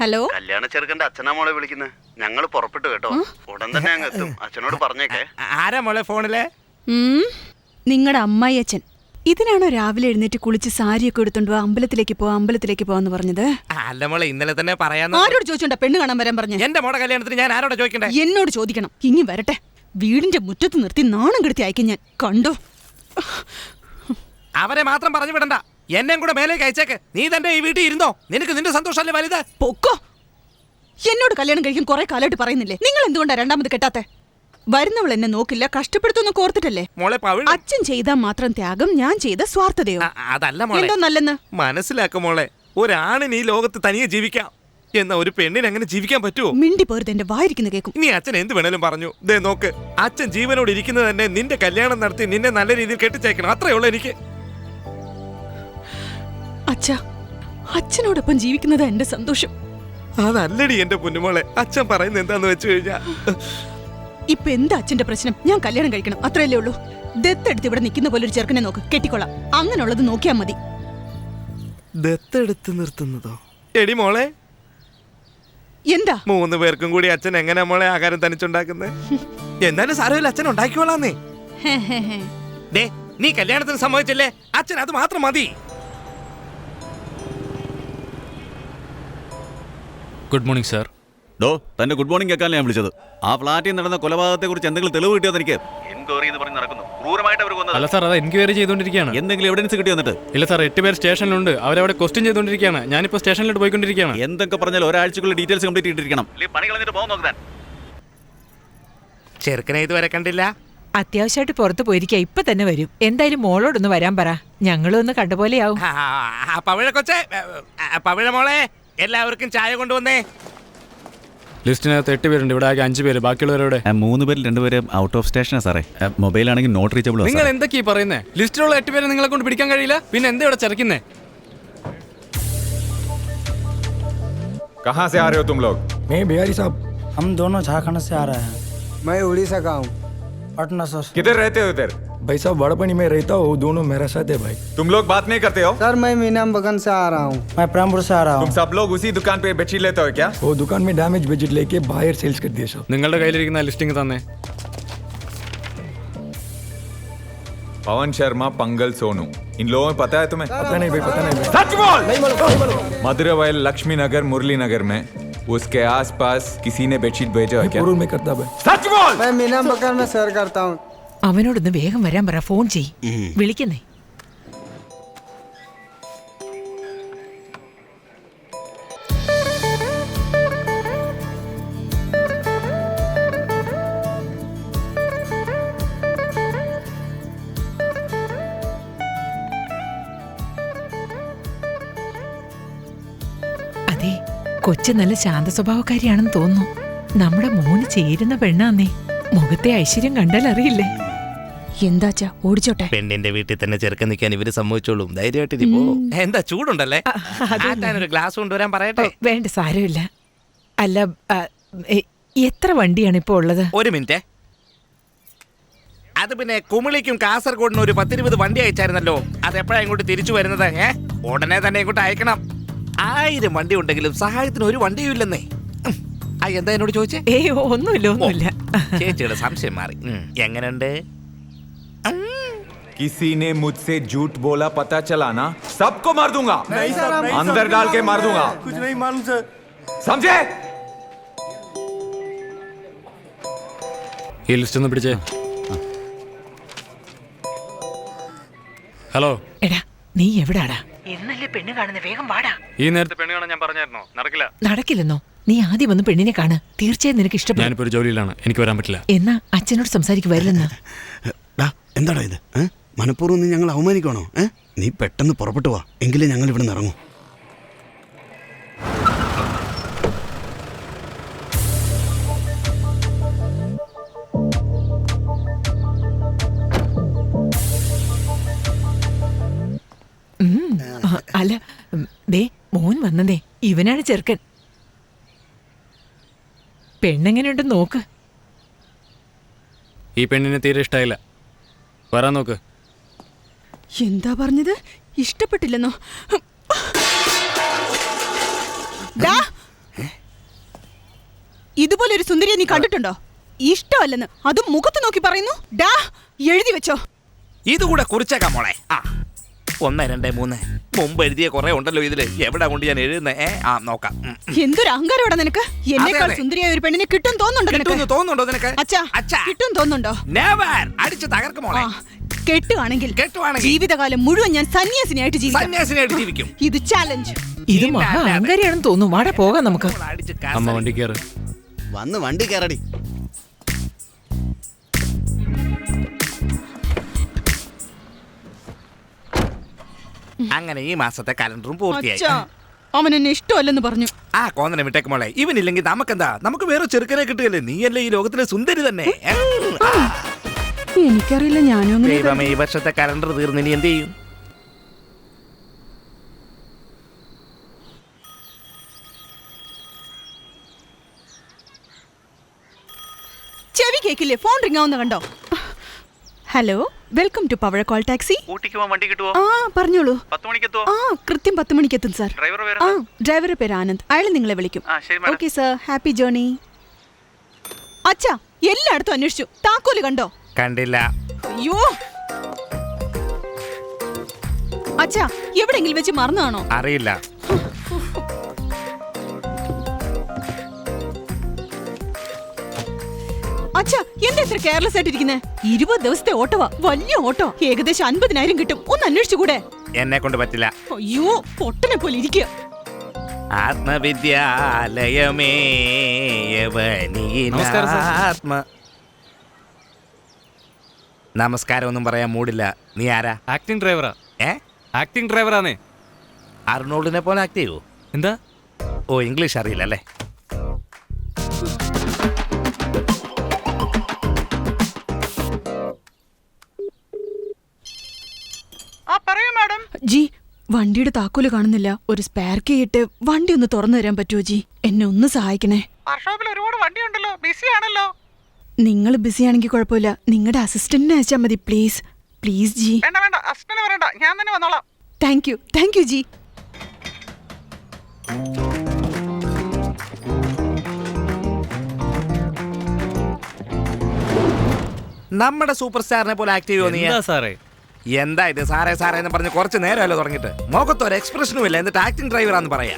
Hello? കല്യാണ ചെറുക്കന്റെ അച്ഛനാ മോളെ വിളിക്കുന്നത് ഞങ്ങൾ പുറപ്പെട്ടു കേട്ടോ. ഉടൻ തന്നെ അങ്ങ് എത്തും. അച്ഛനോട് പറഞ്ഞേക്കെ. ആരാ മോളെ ഫോണിൽ? നിങ്ങളുടെ അമ്മായിയച്ഛൻ. ഇതിനാണോ രാവിലെ എഴുന്നേറ്റ് കുളിച്ച് സാരിയൊക്കെ എടുത്തോണ്ട് അമ്പലത്തിലേക്ക് പോവാ അമ്പലത്തിലേക്ക് പോവാന്ന് പറഞ്ഞത്? അല്ല മോളെ ഇന്നലെ തന്നെ പറയാന്ന് ആരോട് ചോദിച്ചോണ്ട പെണ്ണ് കാണാൻ വരാൻ പറഞ്ഞു? എന്റെ മോളെ കല്യാണത്തിന് ഞാൻ ആരോട് ചോദിക്കണ്ട? എന്നോട് ചോദിക്കണം. ഇനി വരട്ടെ. വീടിന്റെ മുറ്റത്ത് നിർത്തി നാണം കെടുത്തി അയക്കും ഞാൻ. കണ്ടോ? അവരെ മാത്രം പറഞ്ഞു വിടണ്ട. എന്നെയും കൂടെ മേലേക്ക് അയച്ചേക്ക്. നീ തന്നെ ഈ വീട്ടിൽ ഇരുന്നോ. നിനക്ക് നിന്റെ സന്തോഷമല്ലേ വലുത്? പൊക്കോ. എന്നോട് കല്യാണം കഴിക്കും കുറെ കാലമായിട്ട് പറയുന്നില്ലേ? നിങ്ങൾ എന്തുകൊണ്ടാ രണ്ടാമത് കെട്ടാത്തെ? വരുന്നവൾ എന്നെ നോക്കില്ല കഷ്ടപ്പെടുത്തൊന്നും കോർത്തിട്ടല്ലേ മോളെ അച്ഛൻ ചെയ്താൽ മാത്രം ത്യാഗം ഞാൻ ചെയ്ത സ്വാർത്ഥതയോ? അതല്ല എന്തോ നല്ലെന്ന്? മനസ്സിലാക്ക മോളെ ഒരാണിന് ഈ ലോകത്ത് തനിയെ ജീവിക്കാം. എന്ന ഒരു പെണ്ണിന് അങ്ങനെ ജീവിക്കാൻ പറ്റുമോ മിണ്ടി പോരുത് എന്റെ വായിരിക്കുന്ന കേൾക്കും നീ അച്ഛൻ എന്ത് വേണേലും പറഞ്ഞു. ദേ നോക്ക്. അച്ഛൻ ജീവനോട് ഇരിക്കുന്നത് തന്നെ നിന്റെ കല്യാണം നടത്തി നിന്നെ നല്ല രീതിയിൽ കെട്ടിച്ചേക്കണം അത്രേ ഉള്ളൂ എനിക്ക്. അച്ഛ അച്ഛനോടൊപ്പം ജീവിക്കുന്നത് എന്റെ സന്തോഷം. അതല്ലടി എന്റെ പൊന്നുമോളെ. അച്ഛൻ പറയുന്നത് എന്താന്ന് വെച്ചു കഴിഞ്ഞാ ഇപ്പൊ എന്താ അച്ഛന്റെ പ്രശ്നം? ഞാൻ കല്യാണം കഴിക്കണം അത്രയല്ലേ ഉള്ളൂ. ദത്തെടുത്ത് ഇവിടെ നിൽക്കുന്ന പോലെ ഒരു ചെറുക്കനെ നോക്ക് കെട്ടിക്കൊള്ളാം. അങ്ങനെയുള്ളത് നോക്കിയാ മതി. ദത്തെടുത്ത് നിർത്തുന്നതോ? എടി മോളെ. എന്താ? മൂന്ന് പേർക്കും കൂടി അച്ഛൻ എങ്ങനെ മോളെ ആകാരം തനിച്ചുണ്ടാക്കുന്നത് എന്നാലും സാരമില്ല അച്ഛൻ ഉണ്ടാക്കിക്കോളാന്നേ നീ കല്യാണത്തിന് സമ്മതിച്ചല്ലേ? അച്ഛൻ അത് മാത്രം മതി. ഗുഡ് മോർണിംഗ് സാർ ഡോ തന്റെ ഗുഡ് മോർണിംഗ് കേൾക്കാൻ ഞാൻ വിളിച്ചത്. ആ ഫ്ലാറ്റിൽ നടന്ന കൊലപാതകത്തെ കുറിച്ച് എന്തെങ്കിലും തെളിവ് കിട്ടിയോ എനിക്ക് എൻക്വയറി എന്ന് പറഞ്ഞ് നടക്കുന്നു. ക്രൂരമായിട്ട് അവർ കൊന്നത്. അല്ല സാർ അത് എൻക്വയറി ചെയ്തുകൊണ്ടിരിക്കുകയാണ്. എന്തെങ്കിലും എവിഡൻസ് കിട്ടിയോ എന്നിട്ട്? ഇല്ല സാർ എട്ട് പേർ സ്റ്റേഷനിലുണ്ട്. അവരവിടെ ക്വസ്റ്റ്യൻ ചെയ്തുകൊണ്ടിരിക്കുകയാണ്. ഞാനിപ്പോൾ സ്റ്റേഷനിലോട്ട് പോയിക്കൊണ്ടിരിക്കുകയാണ്. എന്തൊക്കെ പറഞ്ഞാൽ ഒരാഴ്ചക്കുള്ള ഡീറ്റെയിൽസ് കംപ്ലീറ്റ് ചെയ്തിരിക്കണം. പണി കളഞ്ഞിട്ട് പോകും നോക്കാൻ ചെറുക്കനെ ഇതുവരെ കണ്ടില്ല? അത്യാവശ്യമായിട്ട് പുറത്തു പോയിരിക്കുക ഇപ്പൊ തന്നെ വരും. എന്തായാലും മോളോടൊന്ന് വരാൻ പറ. ഞങ്ങളും ഒന്ന് കണ്ടുപോലെയാവും പവിഴ കൊച്ചേ പവിഴ മോളെ. എല്ലാവർക്കും ചായ കൊണ്ടുവന്നേ ലിസ്റ്റിനകത്ത് എട്ട് പേരുണ്ട് ഇവിടെ ആകെ അഞ്ച് പേര് ബാക്കിയുള്ളവരുടെ ആ, മൂന്ന് പേരിൽ രണ്ടുപേരും ഔട്ട് ഓഫ് സ്റ്റേഷനാ സാറേ മൊബൈൽ ആണെങ്കിൽ നോട്ട് റീച്ചബിൾ നിങ്ങൾ എന്തൊക്കെയാ പറയുന്നേ ലിസ്റ്റിലുള്ള എട്ട് പേരെ നിങ്ങളെ കൊണ്ട് പിടിക്കാൻ കഴിയില്ല പിന്നെ എന്താ ഇവിടെ ചരക്കുന്നേ कहाँ से आ रहे हो तुम लोग मैं बिहारी साहब हम दोनों झारखंड से आ रहे हैं मैं उड़ीसा का हूँ पटना सर किधर रहते हो इधर भाई साहब बड़पनी में रहता हूँ दोनों मेरा साथ है भाई तुम लोग बात नहीं करते हो सर मैं मीनाम बगन से आ रहा हूँ मैं प्रेमपुर से आ रहा तुम हूँ सब लोग उसी दुकान पे बेडशीट लेते हो क्या वो दुकान में डैमेज बजट लेके बाहर सेल्स कर दिया सब നിങ്ങളുടെ കയ്യിലിരിക്കുന്ന ലിസ്റ്റിംഗ് തന്നെ पवन शर्मा पंगल सोनू इन लोगों में पता है तुम्हें पता नहीं भाई पता नहीं भाई सच बोल मधुरवाइल लक्ष्मी नगर मुरली नगर में उसके आसपास किसी ने बेडशीट भेजा है क्या पूर्व में करता भाई सच बोल मैं मीनाम बगन में सर करता हूँ അവനോടൊന്ന് വേഗം വരാൻ പറ. ഫോൺ ചെയ് വിളിക്കുന്നേ. അതെ കൊച്ചു നല്ല ശാന്ത സ്വഭാവക്കാരിയാണെന്ന് തോന്നുന്നു. നമ്മുടെ മോന് ചേരുന്ന പെണ്ണാന്നേ. മുഖത്തെ ഐശ്വര്യം കണ്ടാൽ അറിയില്ലേ എന്താച്ചാ ഓടിച്ചോട്ടെ. പെണ്ണിന്റെ വീട്ടിൽ തന്നെ ചെറുക്കൻ നിൽക്കാൻ ഇവർ സമ്മതിച്ചോളൂ. ധൈര്യമായിട്ട് പോ. എന്താ ചൂടുണ്ടല്ലേ? ഒരു ഗ്ലാസ് കൊണ്ടുവരാൻ പറയട്ടെ? വേണ്ട സാരമില്ല. അല്ല എത്ര വണ്ടിയാണ് ഇപ്പൊ ഉള്ളത്? ഒരു മിനിറ്റ്. അത് പിന്നെ കുമിളിക്കും കാസർഗോഡിനും ഒരു പത്തിരുപത് വണ്ടി അയച്ചായിരുന്നല്ലോ. അത് എപ്പോഴാ ഇങ്ങോട്ട് തിരിച്ചു വരുന്നത് ഏ? ഉടനെ തന്നെ ഇങ്ങോട്ട് അയക്കണം. ആയിരം വണ്ടി ഉണ്ടെങ്കിലും സഹായത്തിന് ഒരു വണ്ടിയും ഇല്ലെന്നേ. ആ എന്താ എന്നോട് ചോദിച്ചേ? ഒന്നുമില്ല ഒന്നുമില്ല. ചേച്ചിയുടെ സംശയം മാറി. ഉം. എങ്ങനുണ്ട് किसी ने मुझसे झूठ बोला पता चला ना सबको मार दूंगा अंदर डाल के मार दूंगा कुछ नहीं मालूम सर समझे ഈ ലിസ്റ്റ് ഒന്ന് പിടിച്ചേ ഹലോ എടാ നീ എവിടാടാ എന്നല്ലേ പെണ്ണ് കാണുന്ന വേഗം വാടാ ഈ നേരത്തെ പെണ്ണ് കാണാൻ ഞാൻ പറഞ്ഞായിരുന്നോ നടക്കില്ല നടക്കില്ലെന്നോ നീ ആദ്യം വന്ന് പെണ്ണിനെ കാണ് തീർച്ചയായും നിനക്ക് ഇഷ്ടപ്പെടും ഞാനിപ്പോ ഒരു ജോലിയിലാണ് എനിക്ക് വരാൻ പറ്റില്ല എന്നാ അച്ഛനോട് സംസാരിക്ക് വരില്ലെന്ന് എന്താടാ ഇത്? ഏ? മനഃപൂർവം നീ ഞങ്ങൾ അവമാനിക്കണോ ഏ? നീ പെട്ടെന്ന് പുറപ്പെട്ടു വാ. എങ്കിലേ ഞങ്ങൾ ഇവിടെ നിന്ന് ഇറങ്ങും അല്ല ദേ മോൻ വന്നതേ. ഇവനാണ് ചെറുക്കൻ. പെണ്ണെങ്ങനെയുണ്ടെന്ന് നോക്ക്. ഈ പെണ്ണിനെ തീരെ ഇഷ്ടമായില്ല വരാൻ നോക്ക്. എന്താ പറഞ്ഞത്? ഇഷ്ടപ്പെട്ടില്ലെന്നോ? ഡാ ഇതുപോലെ ഒരു സുന്ദരിയെ നീ കണ്ടിട്ടുണ്ടോ? ഇഷ്ടമല്ലെന്ന്. അതും മുഖത്ത് നോക്കി പറയുന്നു. ഡാ എഴുതി വെച്ചോ. ഇതുകൂടെ കുറിച്ചേക്കാം മോളെ. ആ. ഒന്ന് രണ്ട് മൂന്ന്. മുമ്പ് എഴുതിയ കുറെ ഉണ്ടല്ലോ ഇതിൽ. എവിടെ കൊണ്ട് ഞാൻ എഴുതുന്നേ? ഏ ആ നോക്കാം. ഉം. എന്തൊരു അഹങ്കാരോടാ നിനക്ക്? എന്നേക്കാൾ അതെ. സുന്ദരിയായ ഒരു പെണ്ണിനെ കിട്ടും തോന്നുന്നുണ്ടോ കിട്ടുമെന്ന് നിനക്ക് തോന്നുന്നുണ്ടോ നിനക്ക്? അച്ഛാ അച്ഛാ. കിട്ടും തോന്നുന്നുണ്ടോ? നെവർ അടിച്ച് തകർക്കും മോളെ. ആ കെട്ടുവാണെങ്കിൽ കെട്ടുവാണെങ്കിൽ ജീവിതകാലം മുഴുവൻ ഞാൻ സന്യാസിനിയായിട്ട് ജീവിക്കും. സന്യാസിനായിട്ട് ജീവിക്കും. ഇത് ചാലഞ്ച് ഇത് മഹാ അഹങ്കാരിയാണെന്ന് തോന്നുന്നു. വാടാ പോകാം നമുക്ക്. മോളെ അടിച്ച് അമ്മ കസ- വണ്ടി കയറ് വന്ന് വണ്ടി കയറടി അങ്ങനെ ഈ മാസത്തെ കലണ്ടറും പൂർത്തിയായി. അച്ഛാ അവൻ എന്നെ ഇഷ്ടമല്ലെന്ന് പറഞ്ഞു. ആ കോന്നനെ വിട്ടേക്ക് മോളെ. ഇവനില്ലെങ്കിൽ നമുക്കെന്താ? നമുക്ക് വേറെ ചെറുക്കനെ കിട്ടുകയല്ലേ? നീയല്ലേ ഈ ലോകത്തിലെ സുന്ദരി തന്നെ? ആ, എനിക്കറിയില്ല ഞാനും അങ്ങനെ ദൈവമേ ഈ വർഷത്തെ കലണ്ടർ തീർന്ന് ഇനി എന്ത് ചെയ്യും? ചെവി കേക്കില്ലേ? ഫോൺ റിംഗ് ആവുന്ന കണ്ടോ? ഹലോ വെൽക്കം ടു പവഴ കോൾ ടാക്സി ഊട്ടിക്ക് വണ്ടി കിട്ടുമോ ആ പറഞ്ഞോളൂ. പത്ത് മണിക്കെത്തോ ആ കൃത്യം പത്ത് മണിക്ക് എത്തും സാർ ഡ്രൈവർ പേര് ആ ഡ്രൈവറുടെ പേര് ആനന്ദ്. അയാൾ നിങ്ങളെ വിളിക്കും. ഓക്കെ സർ ഹാപ്പി ജേർണി അച്ഛാ എല്ലായിടത്തും അന്വേഷിച്ചു. താക്കോൽ കണ്ടോ? കണ്ടില്ല. അയ്യോ. അച്ഛാ എവിടെങ്കിലും വെച്ച് മറന്നാണോ? അറിയില്ല. അച്ഛാ എന്താ ഇത്ര കെയർലെസ് ആയിട്ടിരിക്കുന്നേ. ഇരുപത് ദിവസത്തെ ഓട്ടവാ. വലിയ ഓട്ടോ. ഏകദേശം അൻപതിനായിരം കിട്ടും. ഒന്ന് അന്വേഷിച്ചുകൂടെ? എന്നെ കൊണ്ട് പറ്റില്ല. അയ്യോ പൊട്ടനെ പോലെ ഇരിക്കുക ആത്മവിദ്യാലയമേ നമസ്കാരം, സർ. ആത്മ നമസ്കാരം ഒന്നും പറയാൻ മൂടില്ല. നീ ആരാ? ആക്ടിംഗ് ഡ്രൈവറാ ഏ? ആക്ടിംഗ് ഡ്രൈവറാന്നേ അർണോൾഡിനെ പോലെ ആക്ട് ചെയ്യൂ? എന്താ? ഓ ഇംഗ്ലീഷ് അറിയില്ല അല്ലേ? വണ്ടിയുടെ താക്കോൽ കാണുന്നില്ല. ഒരു സ്പെയർ കീ ഇട്ട് വണ്ടി ഒന്ന് തുറന്നു തരാൻ പറ്റുമോ ജി? എന്നെ ഒന്ന് സഹായിക്കണേ. വർക്ക്ഷോപ്പിൽ ഒരുപാട് വണ്ടിയുണ്ടല്ലോ. ബിസി ആണല്ലോ. നിങ്ങൾ ബിസി ആണെങ്കിൽ കുഴപ്പമില്ല. നിങ്ങളുടെ അസിസ്റ്റന്റിനെ അയച്ചാൽ മതി പ്ലീസ് പ്ലീസ് ജി. വേണ്ട വേണ്ട. അസിസ്റ്റന്റ് വരണ്ട. ഞാൻ തന്നെ വന്നോളാം. Thank you thank you ji. നമ്മുടെ സൂപ്പർ സ്റ്റാറിനെ പോലെ ആക്ട് ചെയ്യുമോ നീ? എന്താ സാറേ? എന്താ ഇത്? സാറേ സാറേ എന്ന് പറഞ്ഞ് കുറച്ച് നേരമല്ലോ തുടങ്ങിയിട്ട്? മുഖത്ത് ഒരു എക്സ്പ്രഷനും ഇല്ല. എന്നിട്ട് ആക്ടിംഗ് ഡ്രൈവറാന്ന് പറയാ.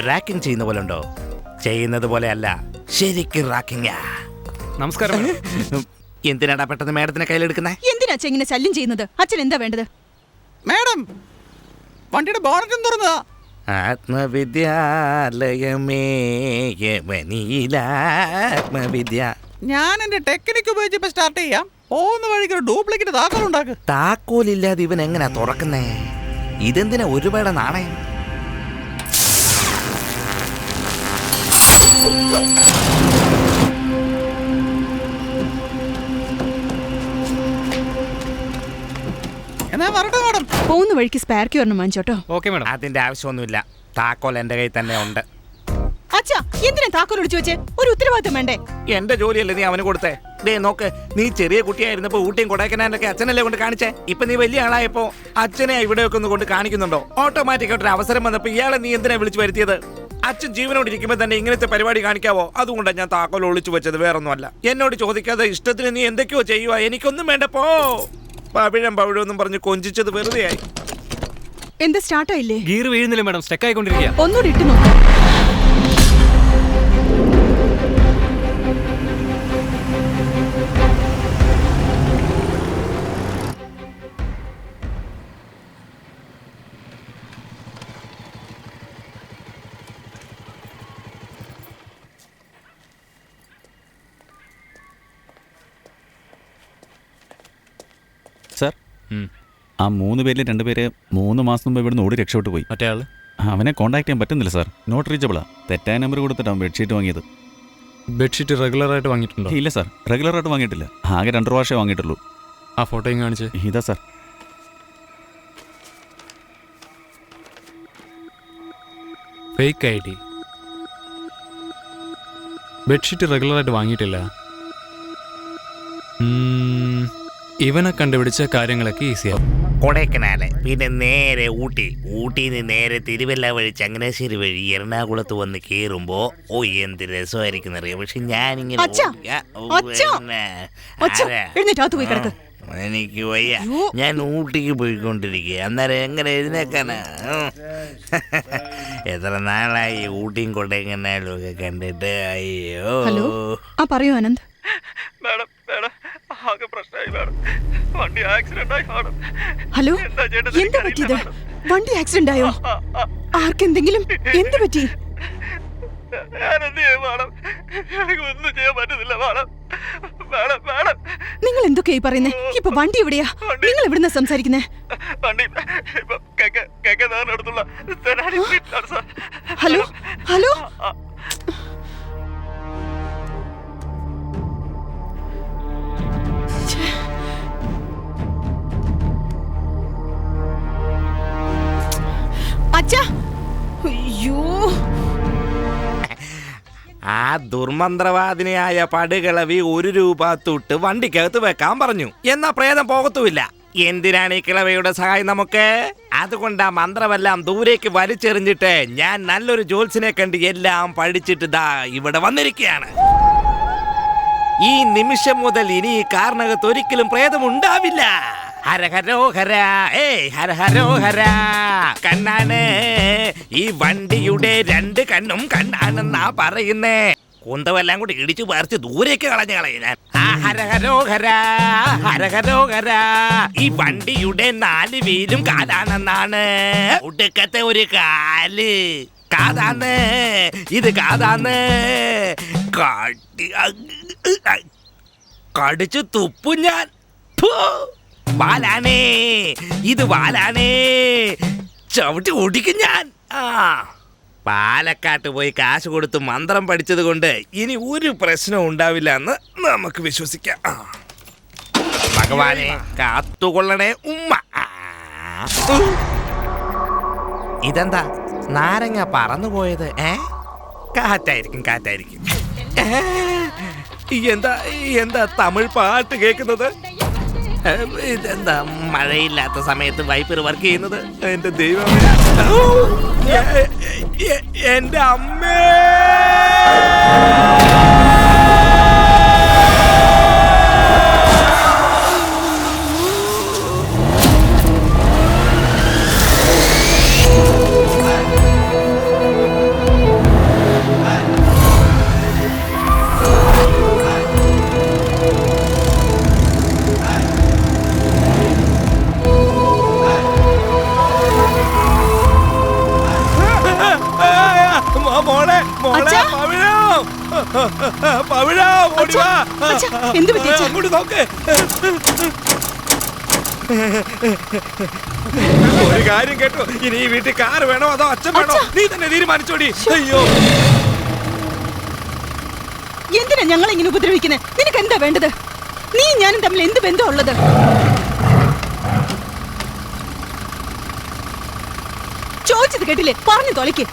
റാക്കിംഗ് ചെയ്യുന്ന പോലെ ഉണ്ടോ? ചെയ്യുന്നത് പോലെ അല്ല. ശരിക്കും റാക്കിംഗ് നമസ്കാരം. എന്തിനാടാ പെട്ടെന്ന് മേഡത്തിനെ കയ്യിലെടുക്കുന്നേ? എന്തിനാ അച്ഛൻ ഇങ്ങനെ ശല്യം ചെയ്യുന്നത്? അച്ഛൻ എന്താ വേണ്ടത്? മാഡം വണ്ടിയുടെ ബോണറ്റും തുറന്നതാ. ആത്മവിദ്യാലയമേ യവനീലാത്മവിദ്യ ഞാൻ എന്റെ ടെക്നിക്ക് ഉപയോഗിച്ച് ഇപ്പൊ സ്റ്റാർട്ട് ചെയ്യാം. പോകുന്ന വഴിക്ക് ഒരു ഡ്യൂപ്ലിക്കേറ്റ് താക്കോൽ ഉണ്ടാക്ക്. താക്കോലില്ലാതെ ഇവൻ എങ്ങനെയാ തുറക്കുന്നേ? ഇതെന്തിനാ ഒരുപാട് നാണയം? എന്നാ വരട്ടെ മാഡം പോകുന്ന വഴിക്ക് സ്പാർക്കി കീ ഒരെണ്ണം വാങ്ങിച്ചോട്ടോ. ഓക്കെ മാഡം അതിന്റെ ആവശ്യമൊന്നുമില്ല. താക്കോൽ എന്റെ കയ്യിൽ തന്നെ ഉണ്ട്. അച്ഛാ എന്തിനാ താക്കോൽ ഒടിച്ചു വെച്ചേ? ഒരു ഉത്തരവാദിത്തം വേണ്ടേ? എന്റെ ജോലിയല്ലേ നീ അവന് കൊടുത്തേ? ദേ നോക്ക് നീ ചെറിയ കുട്ടിയായിരുന്നപ്പോ ഊട്ടിയും കൊടൈക്കനാലൊക്കെ അച്ഛനല്ലേ കൊണ്ട് കാണിച്ചേ? ഇപ്പൊ നീ വലിയ ആളായപ്പോ അച്ഛനെ ഇവിടെയൊക്കെ ഒന്ന് കൊണ്ട് കാണിക്കുന്നുണ്ടോ? ഓട്ടോമാറ്റിക് ആയിട്ട് ഒരു അവസരം വന്നപ്പോ ഇയാളെ നീ എന്തിനാ വിളിച്ചു വരുത്തിയത്? അച്ഛൻ ജീവനോട് ഇരിക്കുമ്പോ തന്നെ ഇങ്ങനത്തെ പരിപാടി കാണിക്കാവോ? അതുകൊണ്ടാണ് ഞാൻ താക്കോൽ ഒളിച്ചു വെച്ചത് വേറൊന്നുമല്ല. എന്നോട് ചോദിക്കാതെ ഇഷ്ടത്തിന് നീ എന്തൊക്കെയോ ചെയ്യുക എനിക്കൊന്നും വേണ്ട പോ. പവിഴം പവിഴം എന്നും പറഞ്ഞ് കൊഞ്ചിച്ചത് വെറുതെയായി. എന്താ സ്റ്റാർട്ടായില്ലേ? Gear വീഴുന്നില്ല madam. സ്റ്റെക്കായിക്കൊണ്ടിരിക്കുക ഒന്നുകൂടി ഇട്ട് നോക്കാം. ആ മൂന്ന് പേരിൽ രണ്ട് പേര് മൂന്ന് മാസം മുമ്പ് ഇവിടുന്ന് ഓടി രക്ഷപ്പെട്ടു പോയി. മറ്റേ ആൾ? അവനെ കോൺടാക്ട് ചെയ്യാൻ പറ്റുന്നില്ല സാർ. നോട്ട് റീച്ചബിളാ തെറ്റായ നമ്പർ കൊടുത്തിട്ടാണ് ബെഡ്ഷീറ്റ് വാങ്ങിയത്. ബെഡ്ഷീറ്റ് റെഗുലർ ആയിട്ട് വാങ്ങിയിട്ടുണ്ടോ? ഇല്ല സാർ. റെഗുലർ ആയിട്ട് വാങ്ങിയിട്ടില്ല. ആകെ രണ്ട് പ്രാവശ്യമേ വാങ്ങിയിട്ടുള്ളൂ. ആ ഫോട്ടോയും കാണിച്ച്? ഇതാ sir. Fake I D bedsheet regular ആയിട്ട് വാങ്ങിയിട്ടില്ല. ഇവനെ കണ്ടുപിടിച്ച കാര്യങ്ങളൊക്കെ ഈസിയാവും. കൊടൈക്കനാല് പിന്നെ നേരെ ഊട്ടി. ഊട്ടിയിൽ നിന്ന് നേരെ തിരുവല്ല വഴി ചങ്ങനാശ്ശേരി വഴി എറണാകുളത്ത് വന്ന് കേറുമ്പോ ഓ എന്ത് രസമായിരിക്കും അറിയാം പക്ഷെ ഞാനിങ്ങനെ അച്ഛാ, ഓടിയാ, ഓ, അച്ഛാ, പിന്നെ, അച്ഛാ, ആരാ? എഴുന്നേറ്റ് അകത്ത് പോയി കിടക്ക്. എനിക്ക് വയ്യ. അയ്യോ. ഞാൻ ഊട്ടിക്ക് പോയിക്കൊണ്ടിരിക്കുക അന്നേരം എങ്ങനെ എഴുന്നേക്കാനാ? ഉം. എത്ര നാളായി ഊട്ടിയും കൊടൈക്കനാലും ഒക്കെ കണ്ടിട്ട്? അയ്യോ. ഹലോ ആ പറയൂ അനന്ത്. മാഡം മാഡം ആകെ പ്രശ്നമായി മാഡം വണ്ടി ആക്സിഡന്റ് ആയി മാഡം ഹലോ എന്താ പറ്റിയത്? വണ്ടി ആക്സിഡന്റ് ആയോ? ആർക്കെന്തെങ്കിലും? എന്ത് പറ്റി? ഞാൻ എന്ത് ചെയ്യും മാഡം? എനിക്ക് ഒന്നും ചെയ്യാൻ പറ്റുന്നില്ല മാഡം. Madam madam. നിങ്ങൾ എന്തൊക്കെയായി പറയുന്നേ? ഇപ്പൊ വണ്ടി എവിടെയാ? നിങ്ങൾ എവിടുന്ന സംസാരിക്കുന്നേ? വണ്ടി ഹലോ ഹലോ? ദുർമന്ത്രവാദിനിയായ പടുകിളവി ഒരു രൂപ തൊട്ട് വണ്ടിക്കകത്ത് വെക്കാൻ പറഞ്ഞു. എന്നാ പ്രേതം പോകത്തുമില്ല. എന്തിനാണ് ഈ കിളവയുടെ സഹായം നമുക്ക്? അതുകൊണ്ട് ആ മന്ത്രമെല്ലാം ദൂരേക്ക് വലിച്ചെറിഞ്ഞിട്ട് ഞാൻ നല്ലൊരു ജോത്സിനെ കണ്ട് എല്ലാം പഠിച്ചിട്ട് ദാ ഇവിടെ വന്നിരിക്കുകയാണ്. ഈ നിമിഷം മുതൽ ഇനി ഈ കാറിനകത്ത് ഒരിക്കലും പ്രേതം ഉണ്ടാവില്ല. കണ്ണാണ് ഈ വണ്ടിയുടെ രണ്ട് കണ്ണും കണ്ണാണെന്നാ പറയുന്നേ. കുന്തമെല്ലാം കൂടി ഇടിച്ചു പറിച്ച് ദൂരേക്ക് കളഞ്ഞു കളയും ഞാൻ. ഈ വണ്ടിയുടെ നാല് വീലും കാലാണെന്നാണ് ഒടുക്കത്തെ ഒരു കാൽ കാതാന്ന് ഇത് കാതാന്ന്. കടിച്ചു തുപ്പും ഞാൻ. വാലാനേ ഇത് വാലാണേ. ചവിട്ടി ഓടിക്കും ഞാൻ. ആ. പാലക്കാട്ട് പോയി കാശ് കൊടുത്ത് മന്ത്രം പഠിച്ചത് കൊണ്ട് ഇനി ഒരു പ്രശ്നവും ഉണ്ടാവില്ല എന്ന് നമുക്ക് വിശ്വസിക്കാം. ഭഗവാനെ കാത്തുകൊള്ളണേ ഉമ്മ. ഇതെന്താ? നാരങ്ങ പറന്നു പോയത് ഏ? കാറ്റായിരിക്കും കാറ്റായിരിക്കും? എന്താ എന്താ തമിഴ് പാട്ട് കേൾക്കുന്നത്? ഇതെന്താ മഴയില്ലാത്ത സമയത്ത് വൈപ്പർ വർക്ക് ചെയ്യുന്നത്? എന്റെ ദൈവം എന്റെ അമ്മേ! എന്ത് പറ്റി അച്ഛാ? അങ്ങോട്ട് നോക്ക്. ഒരു കാര്യം കേട്ടോ. ഇനി ഈ വീട്ടിൽ കാർ വേണോ അതോ അച്ഛൻ വേണോ? നീ തന്നെ തീരുമാനിച്ചോടി. അയ്യോ. എന്തിനാ ഞങ്ങൾ ഇങ്ങനെ ഉപദ്രവിക്കുന്നത് നിനക്ക് എന്താ വേണ്ടത്? നീ ഞാനും തമ്മിൽ എന്ത് ബന്ധം ഉള്ളത് ചോദിച്ചത് കേട്ടില്ലേ? പറഞ്ഞു തൊലയ്ക്ക്.